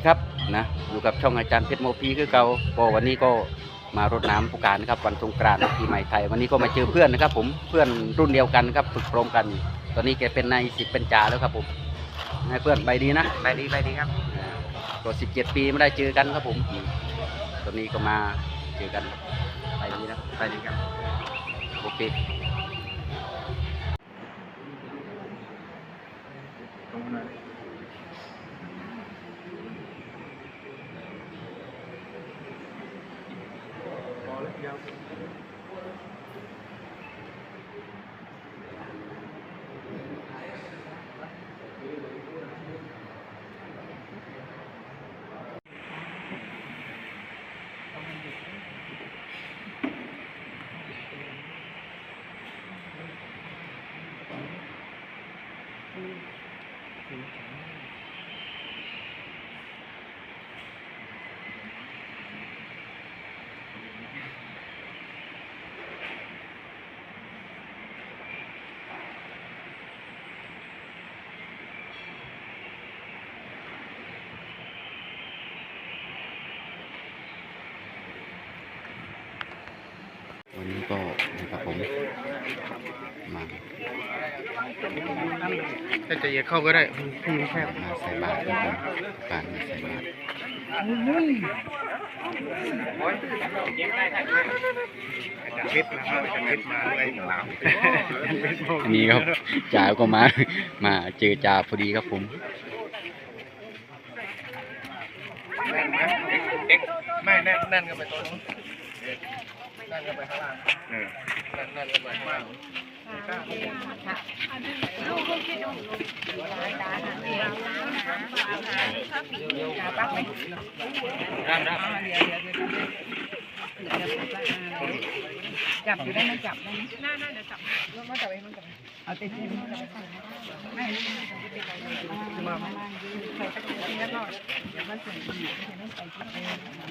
ดีครับนะอยู่กับช่องอาจารย์เพชรโมพีคือเก่าก็วันนี้ก็มารดน้ำผู้การนะครับวันสงกรานต์ปีใหม่ไทย วันนี้ก็มาเจอเพื่อนนะครับ ผมเพื่อนรุ่นเดียวกันครับฝึกพร้อมกัน ตอนนี้แกเป็นนายสิบเป็นจ่าแล้วครับผมนายเพื่อนไปดีนะไปดีไปดีครับอ่าก็สิบเจ็ดปีไม่ได้เจอกันครับผม ตอนนี้ก็มาเจอกันไปดีนะไปดีครับโอเค วันนี้ก็นะครับผม มาถ้าจะเอียดเข้าก็ได้พี่แคบมาใส่บาตรครับผมการมาใส่บาตรเพชรนะครับเพชรมาด้วยลาวนี่ครับจ่าก็มา มาเจอจ่าพอดีครับผมเอ็กไม่แน่นแน่นกันไปตัวนู้นแน่นกันไปข้างล่างแน่นแน่นกันไปข้างล่าง จับอยู่ได้ไหมจับได้ไหมน่าน่าจะจับแล้วก็จับเองมันจับเอาติดที่มันจับไม่มาไม่มาใส่ตะกั่วแล้วก็เดี๋ยวมันใส่อีกไม่ใช่ไม่ใส่ที่เองนะ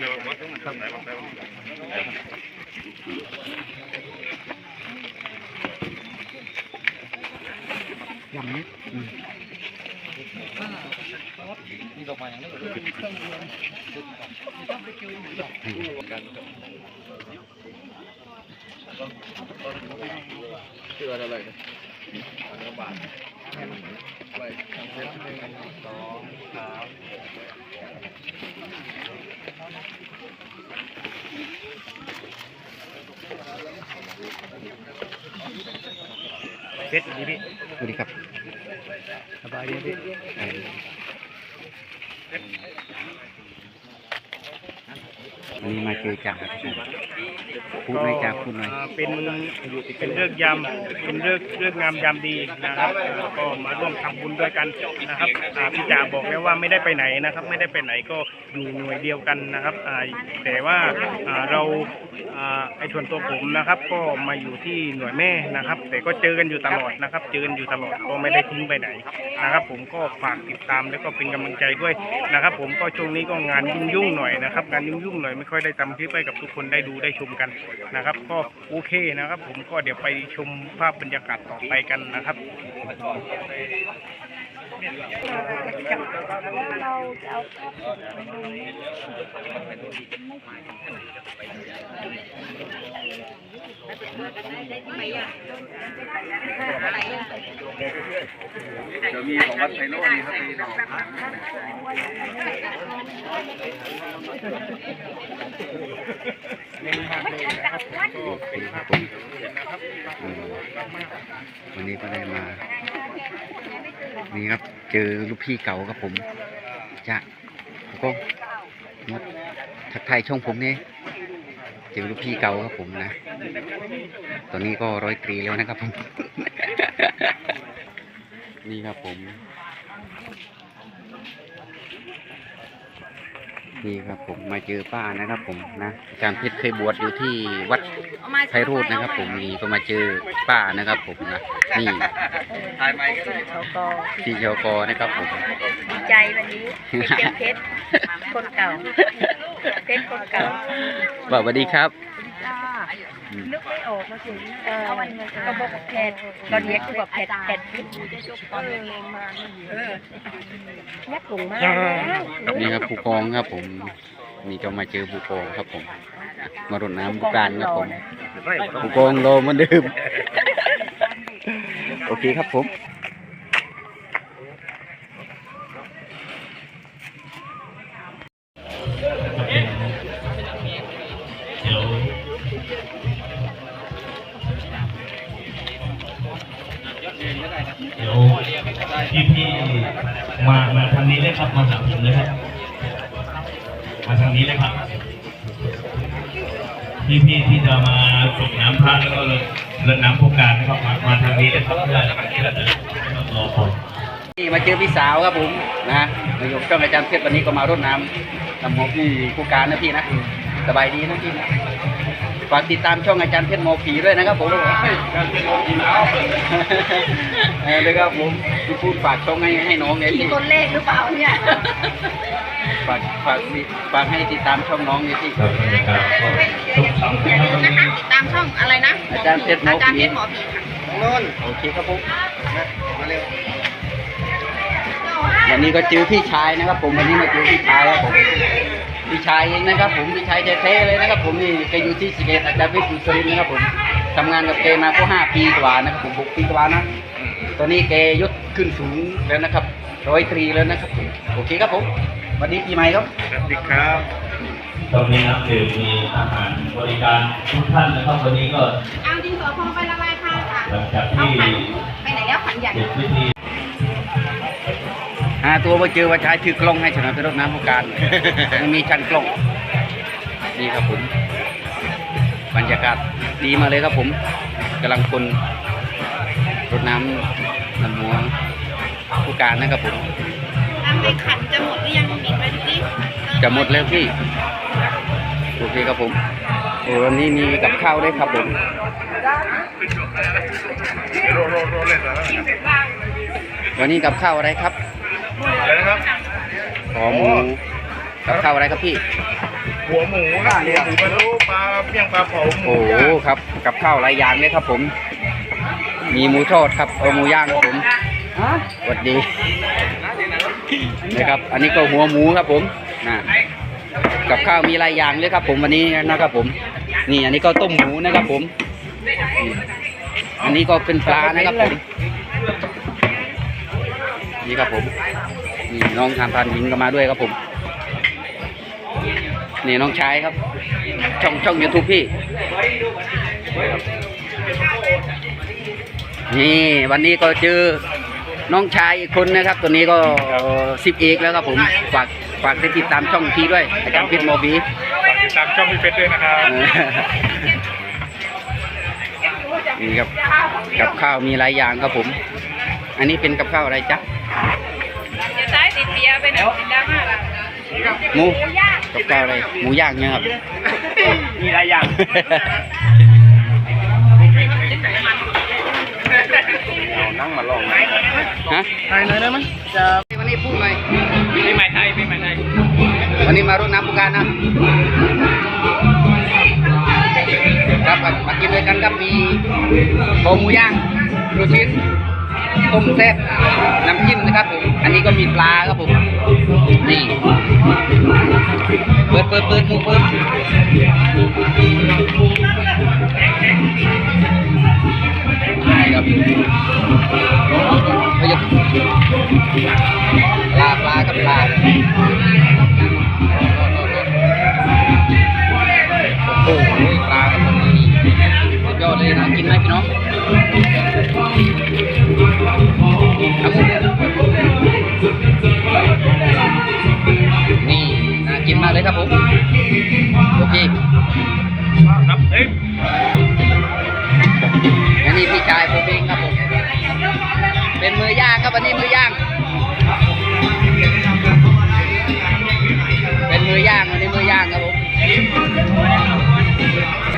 นี่บางแล้วยังนิดอืม นี่ดอกไม้อย่างนี้ เชื่ออะไรกันอันบาทไปทางเซ็ตหนึ่งสองสามเพชรดีพี่สวัสดีครับสบายดีพี่ เอ่อวั นี้มาเจอจ่าพูดหน่อยจ่าพูดหน่อย เป็นเป็นเรื่องยามเป็นเรื่องเรื่องงามยามดีนะครับก็มาร่วมทำบุญด้วยกันนะครับอ่าพี่จ่าบอกแล้วว่าไม่ได้ไปไหนนะครับ ไม่ได้ไปไหนก็อยู่หน่วยเดียวกันนะครับอ่าแต่ว่าอ่าเราอ่าไอ้ส่วนตัวผมนะครับ ก็มาอยู่ที่หน่วยแม่นะครับ แต่ก็เจอกันอยู่ตลอดนะครับ เจอกันอยู่ตลอดก็ไม่ได้ทิ้งไปไหนนะครับ ผมก็ฝากติดตามแล้วก็เป็นกำลังใจด้วยนะครับ ผมก็ช่วงนี้ก็งานยุ่งๆหน่อยนะครับงานยุ่งๆหน่อยไม่ค่อยได้ทำคลิปให้กับทุกคนได้ดูได้ชมกันนะครับ ก็โอเคนะครับ ผมก็เดี๋ยวไปชมภาพบรรยากาศต่อไปกันนะครับ เราจะเอาข้าวสดไปดูเดี๋ยวมีของวัดไทโน่นี่ครับไปโอเครับผมอืมวันนี้ก็ได้มา นี่ครับเจอลูกพี่เก่าครับผมจะแล้วก็มดทักทายช่องผมเนี่ยเจอลูกพี่เก่าครับผมนะ ตอนนี้ก็ร้อยตรีแล้วนะครับผม นี่ครับผม นี่ครับผมมาเจอป้านะครับผมนะอาจารย์เพชรเคยบวชอยู่ที่วัดไพโรจน์นะครับ ผมนี่ก็มาเจอป้านะครับ ผมนะนี่ถ่ายไมค์ก็ได้เขาก็ที่เชกอนะครับผมดีใจวันนี้เป็นเพชรคนเก่าเพชรคนเก่าสวัสดีครับจ้าอืม นึกไม่ออกมาถึงเออก็บอกว่าแพทย์ตอนนี้คือแบบแพทย์แพทย์พิษเออมาเออยักหลงมากนี่ครับผู้กองครับผมนี่ก็มาเจอผู้กองครับผม มารดน้ำบุการครับผมผู้กองโลเหมันเดิมโอเคครับผม ครับมาหาผมเลยครับมาทางนี้เลยครับพี่พี่ที่จะมาส่งน้ำพระแล้วก็เดินน้ำโครงการนะครับมามาทางนี้เลยครับเพื่อเพื่อรอผมนี่มาเจอพี่สาวครับผมนะนายกช่องอาจารย์เพชรวันนี้ก็มารดน้ำนำหัวพี่ผู้การนะพี่นะสบายดีนะพี่นะ ฝากติดตามช่องอาจารย์เพชรโมผีด้วยนะครับผมการเพชรโมผีแล้วเออเลยครับผมที่พูดฝากช่องให้ให้น้องเนี่ยผีพี่คนเลขหรือเปล่าเนี่ยฝากฝากฝากให้ติดตามช่องน้องเนี่ยพี่ครับบรรยากาศก็ทุกสองอย่าลืมนะคะติดตามช่องอะไรนะอาจารย์เพชรหมอผีอาจารย์เพชรหมอผีค่ะโน่นโอเคครับผมมาเร็ววันนี้ก็เจอพี่ชายนะครับผมวันนี้มาเจอพี่ชายครับผม พี่ชายเองนะครับ ผมพี่ชายแท้ๆเลยนะครับ ผมนี่แกอยู่ที่สิเกตอาจารย์วิทย์สุรินทร์นะครับ ผมทำงานกับแกมาก็ห้าปีกว่านะครับผมหกปีกว่านะตอนนี้แกยศขึ้นสูงแล้วนะครับร้อยตรีแล้วนะครับผมโอเคครับผมวันนี้ปีใหม่ครับสวัสดีครับตอนนี้น้ำดื่มมีอาหารบริการทุกท่านนะครับวันนี้ก็เอาดินสอพองไปละลายค่ะค่ะหลังจากเอาที่ขันไปไหนแล้วขันใหญ่เสร็จพิธี หาตัวมาเจอว่าใช้ถือกล้องให้ฉะนั้นเป็นรถน้ำผู้การมันมีชันกล้อง นี่ครับผม บรรยากาศดีมาเลยครับผมกำลังคนรถน้ำนำหัวผู้การนะครับผมทำให้ขันจะหมดหรือยังบิดไปดูดิจะหมดแล้วพี่โอเคครับผมโอ้วันนี้มีกับข้าวด้วยครับผมวันนี้กับข้าวอะไรครับ อะไรนะครับขอหมูกับข้าวอะไรครับพี่ หัวหมูนะหัวหมูปลาลูปลาเมี่ยงปลาเผาหมูโอ้โหย่างครับ กับข้าวหลายอย่างเลยครับผม มีหมูทอดครับเอาหมูย่างครับผมสวัสดีนะครับ อันนี้ก็หัวหมูครับผมนะกับข้าวมีหลายอย่างเลยครับ ผมวันนี้นะครับผม นี่อันนี้ก็ต้มหมูนะครับผมนี่อันนี้ก็เป็นปลานะครับผม นี่ครับผมนี่น้องทานพานหญิงก็มาด้วยครับผมนี่น้องชายครับ ช่องช่องยูทูบพี่ นี่วันนี้ก็เจอน้องชายอีกคนนะครับ ตัวนี้ก็สิบเอกแล้วครับผมฝากฝากติดตามช่องพี่ด้วยอาจารย์พิษโมบีฝากติดตามช่องพี่เพชรด้วยนะครับเออนี่ครับกับข้าวมีหลายอย่างครับผม อันนี้เป็นกับข้าวอะไรจ๊ะจะใช้ติดเบี ยร์ไปไหนติดดราม่าล่ะหมูกับข้าวอะไรหมูย่างเนี่ยครับ มีหลายอย่างนั่งมาลองฮะถ่ายหน่อยได้ไหมจะวันนี้พูดหน่อยปีใหม่ไทยปีใหม่ไทย วันนี้มารดน้ำผู้การนะครับมามากินด้วยกันครับมีโคหมูย่างลูกชิ้น ต้มแซ่บน้ำจิ้มนะครับผมอันนี้ก็มีปลาครับผมนี่เปิดเปิดเปิดหมูเปิดนี่ครับไปยกปลาปลากับปลาโอ้โหปลาครับผมสุดยอดเลยนะกินไหมพี่น้อง นับเต็มอันนี้พี่ชายผมเองครับผม เป็นมือย่างครับวันนี้มือย่าง เป็นมือย่างวันนี้มือย่างครับผม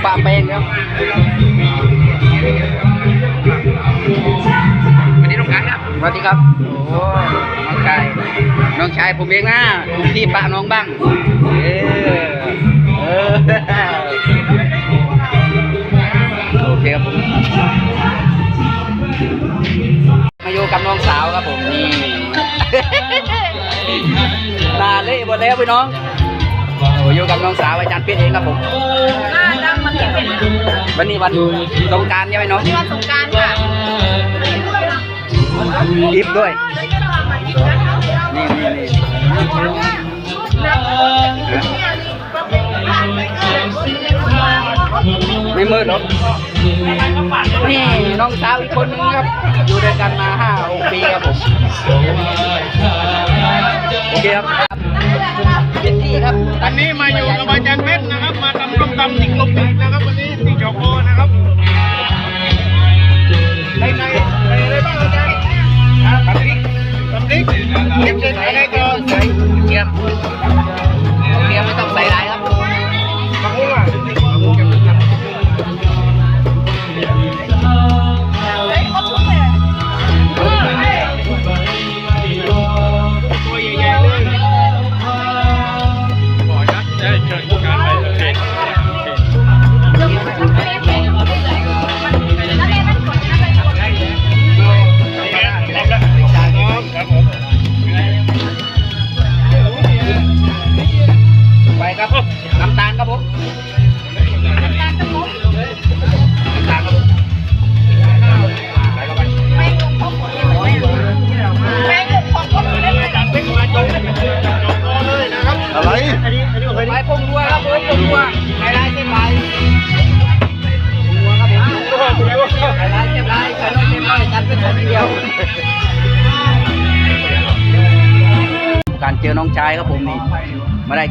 ปาเป็นครับวันนี้น้องกันครับสวัสดีครับ โอ้ น้องชาย น้องชายผมเองนะพี่ปะน้องบ้าง เออ ออโอเคครับผมมาอยู่กับน้องสาวครับผมนี่ตาเละหมดแล้วพี่น้องโอ้อยู่กับน้องสาวอาจารย์เพียรเองครับผมน่านั่งมันเป็นวันนี้วันสงกรารใช่ไหมน้องที่วันสงกรารค่ะอิฟด้วยนี่นี่นี่ นี่น้องสาวอีกคนนึงครับ อยู่ด้วยกันมาห้าหกปีครับผมโอเคครับเจ็ดที่ครับวันนี้มาอยู่กับอาจารย์เพชรนะครับ มาทำต้มตำที่กลมดิกนะครับวันนี้ที่จอโกนะครับในในในอะไรบ้างอาจารย์ตำพริกตำพริกเก็บเสร็จอะไรก่อนใส่เทีย ครับน้ำตาลครับผม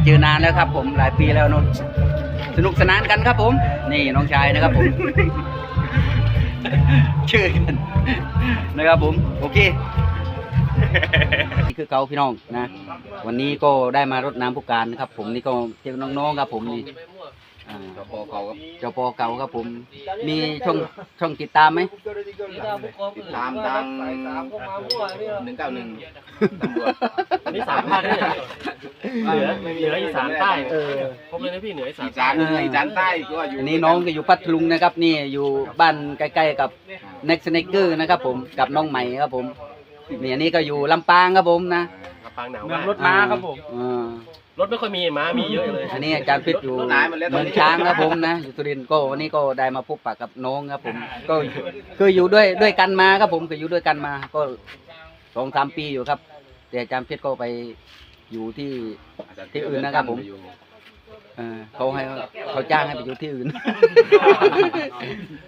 เจอนานแล้วครับ ผมหลายปีแล้วนนสนุกสนานกันครับ ผม นี่น้องชายนะครับผมชื่อกันนะครับผม โอเคนี่คือเกาพี่น้องนะ วันนี้ก็ได้มารดน้ำผู้การนะครับ ผมนี่ก็เจอน้องๆครับ ผมนี่ อ่าจอปอเก่าครับเจ้าปอเก่าครับผม มีช่องช่องติดตามไหมติดตามทางหนึ่งเก้าหนึ่งตำรวจนี่สามพันเนี่ยเหนือเหนืออีสานใต้เออผมเลยนะพี่เหนืออีสานอีสานอีสานใต้ก็อยู่อันนี้น้องก็อยู่พัทลุงนะครับ นี่อยู่บ้านใกล้ๆกับ Next Snaker นะครับผมกับน้องใหม่ครับผมนี่อันนี้ก็อยู่ลำปางครับผมนะ ลำปางหนาวเมืองมากรถม้าครับผม อ่า รถไม่ค่อยมีม้ามีเยอะเลยอันนี้อาจารย์พิษอยู่เมืองช้างครับผมนะอยู่สุรินทร์ก็วันนี้ก็ได้มาพบปะกับน้องครับผม ก็คืออยู่ด้วยด้วยกันมาครับผมก็อยู่ด้วยกันมา ก็สองสามปีอยู่ครับ แต่อาจารย์เพชรก็ไปอยู่ที่ที่อื่นนะครับผมเออเขาให้เขาจ้างให้ไปอยู่ที่อื่น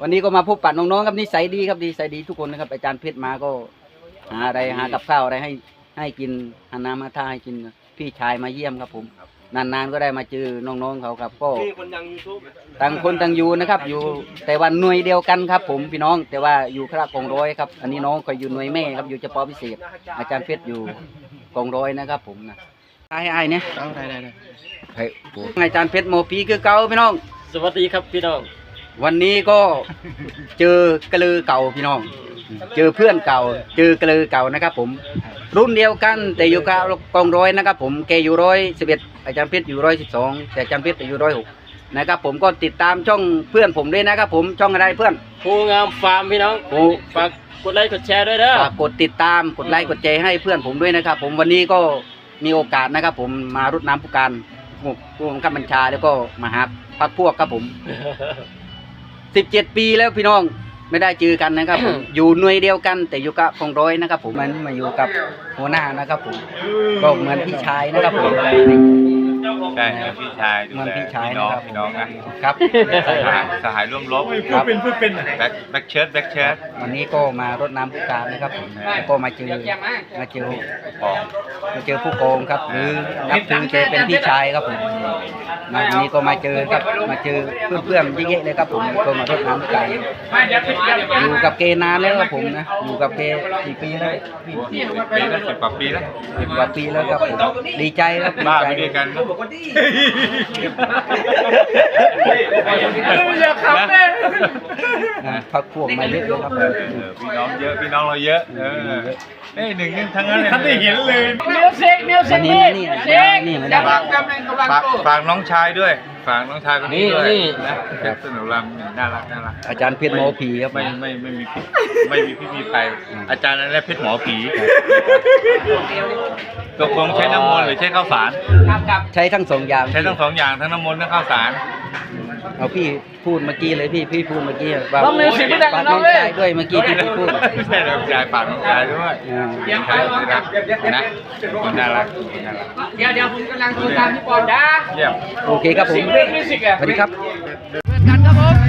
วันนี้ก็มาพบปะน้องๆครับนิสัยดีครับนิสัยดีทุกคนนะครับอาจารย์เพชรมาก็ หาอะไรหากับข้าวอะไรให้ให้กินหาน้ำมาท่าให้กิน พี่ชายมาเยี่ยมครับผม นานๆก็ได้มาเจอน้องๆเขาครับก็คนยังยูทูบต่างคนต่างอยู่นะครับ อยู่แต่วันหน่วยเดียวกันครับ ผมพี่น้องแต่ว่าอยู่คณะกองร้อยครับ อันนี้น้องก็อยู่หน่วยแม่ครับอยู่เฉพาะพิเศษ อาจารย์เพชรอยู่กองร้อยนะครับ ผมนะไอ้ไอ้เนี่ยเอาได้ได้ได้เฮ้ยโอ้อาจารย์เพชรโมปีคือเก่าพี่น้อง สวัสดีครับพี่น้อง วันนี้ก็เจอกระลือเก่าพี่น้อง เจอเพื่อนเก่า เจอกระลือเก่านะครับ ผม รุ่นเดียวกันแต่อยู่กับกองร้อยนะครับ ผมแกอยู่ร้อยสิบเอ็ดอาจารย์เพชรอยู่ร้อยสิบสองแต่อาจารย์เพชรอยู่ร้อยหกนะครับ ผมก็ติดตามช่องเพื่อนผมด้วยนะครับ ผมช่องอะไรเพื่อนภูงามฟาร์มพี่น้องโอ้ฝากกดไลค์กดแชร์ด้วยเด้อฝากกดติดตามกดไลค์กดแชร์ให้เพื่อนผมด้วยนะครับ ผมวันนี้ก็มีโอกาสนะครับ ผมมารดน้ำผู้การผู้บังคับบัญชาแล้วก็มาหาพักพวกครับผม สิบเจ็ดปีแล้วพี่น้องไม่ได้เจอกันนะครับผม อยู่หน่วยเดียวกันแต่อยู่กับกองร้อยนะครับผมมันมาอยู่กับหัวหน้านะครับผมก็เหมือนพี่ชายนะครับผม ใช่ครับพี่ชายดูเหมือนแลพี่ชายพี่น้องนะครับพี่น้องนะครับ สหายสหายร่วมรบครับแบ็คแบ็คเชิร์ตแบ็คเชิร์ตวันนี้ก็มารดน้ำผู้การนะครับผมแล้วก็มาเจอมาเจอของมาเจอผู้กองครับ หรือนับถือแกเป็นพี่ชายครับผมมาวันนี้ก็มาเจอครับมาเจอเพื่อนๆเยอะๆเลยครับผมก็มารดน้ำผู้การอยู่กับเกนานแล้วครับผมนะอยู่กับเกกี่ปีแล้วปีละสิบกว่าปีแล้วสิบกว่าปีแล้วครับผมดีใจครับดีบ้าใจ ไปด้วยกันแต่อย่าขำเลยนะพักพวกมาเยอะเลยครับเออพี่น้องเยอะพี่น้องเราเยอะเออเอ้ยหนึ่งยังทั้งนั้นเลยท่านได้เห็นเลยมิวสิกมิวสิวักนนี้มานี่นี่ไม่ได้ฝากฝากฝากน้องชายด้วย ฝากน้องชายคนนี้ด้วยนะเพชรสนุรำน่ารักน่ารักอาจารย์เพชรหมอผีครับ ไม่ไม่ไม่มีพิษไม่มีพิษมีภัยอาจารย์นั่นแหละเพชรหมอผีตกลงใช้น้ำมนต์หรือใช้ข้าวสารใช้ทั้งสองอย่างใช้ทั้งสองอย่างทั้งน้ำมนต์ทั้งข้าวสาร เอาพี่พูดเมื่อกี้เลยพี่พี่พูดเมื่อกี้ว่าต้องมิวสิกไม่ดังฝากน้น้อ Dạ. องงเลยชายด้วยเมื่อกี้ที่พี่พูด ไม่ใช่น้องชายฝากน้องชายด้วยอ่าน้องชายที่รักนะคนน่ารักคนน่ารักเดี๋ยวเดี๋ยวผมกำลังโทรตามพี่ปอนด้าเยี่ยม โอเคครับผมมิวสิกอะสวัสดีครับ เพื่อนกันครับผม